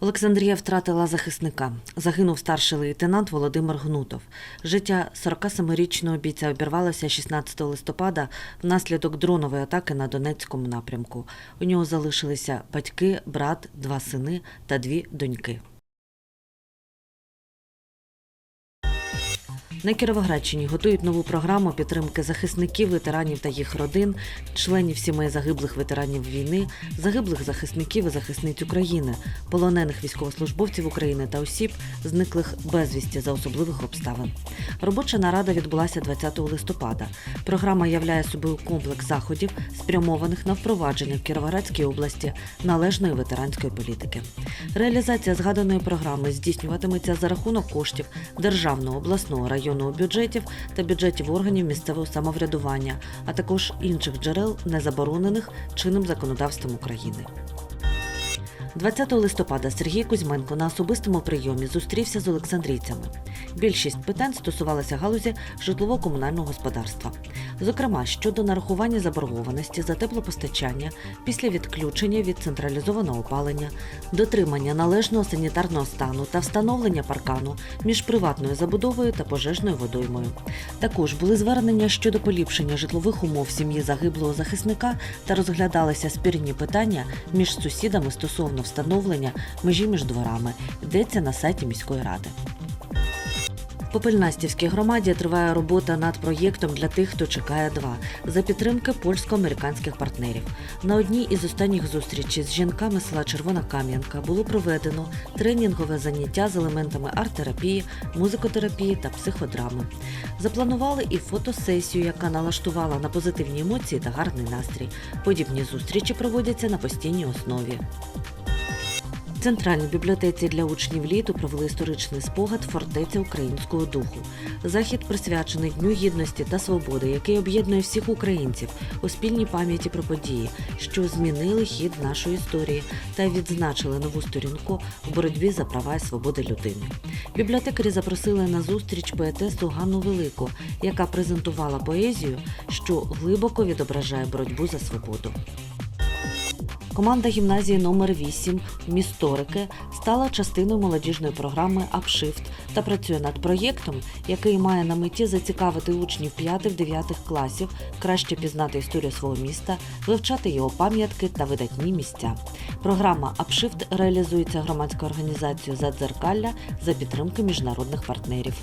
Олександрія втратила захисника. Загинув старший лейтенант Володимир Гнутов. Життя 47-річного бійця обірвалося 16 листопада внаслідок дронової атаки на Донецькому напрямку. У нього залишилися батьки, брат, два сини та дві доньки. На Кіровоградщині готують нову програму підтримки захисників, ветеранів та їх родин, членів сімей загиблих ветеранів війни, загиблих захисників і захисниць України, полонених військовослужбовців України та осіб, зниклих безвісті за особливих обставин. Робоча нарада відбулася 20 листопада. Програма являє собою комплекс заходів, спрямованих на впровадження в Кіровоградській області належної ветеранської політики. Реалізація згаданої програми здійснюватиметься за рахунок коштів державного, обласного, районного бюджетів та бюджетів органів місцевого самоврядування, а також інших джерел, не заборонених чинним законодавством України. 20 листопада Сергій Кузьменко на особистому прийомі зустрівся з олександрійцями. Більшість питань стосувалася галузі житлово-комунального господарства, зокрема щодо нарахування заборгованості за теплопостачання після відключення від централізованого опалення, дотримання належного санітарного стану та встановлення паркану між приватною забудовою та пожежною водоймою. Також були звернення щодо поліпшення житлових умов сім'ї загиблого захисника та розглядалися спірні питання між сусідами стосовно встановлення межі між дворами. Йдеться на сайті міської ради. В Попельнастівській громаді триває робота над проєктом для тих, хто чекає два за підтримки польсько-американських партнерів. На одній із останніх зустрічей з жінками села Червона Кам'янка було проведено тренінгове заняття з елементами арт-терапії, музикотерапії та психодрами. Запланували і фотосесію, яка налаштувала на позитивні емоції та гарний настрій. Подібні зустрічі проводяться на постійній основі. Центральній бібліотеці для учнів літу провели історичний спогад фортеця українського духу. Захід присвячений Дню гідності та свободи, який об'єднує всіх українців у спільній пам'яті про події, що змінили хід нашої історії та відзначили нову сторінку в боротьбі за права і свободи людини. Бібліотекарі запросили на зустріч поетесу Ганну Велику, яка презентувала поезію, що глибоко відображає боротьбу за свободу. Команда гімназії номер 8 місторики стала частиною молодіжної програми «Апшифт» та працює над проєктом, який має на меті зацікавити учнів 5-9 класів, краще пізнати історію свого міста, вивчати його пам'ятки та видатні місця. Програма «Апшифт» реалізується громадською організацією «Задзеркалля» за підтримки міжнародних партнерів.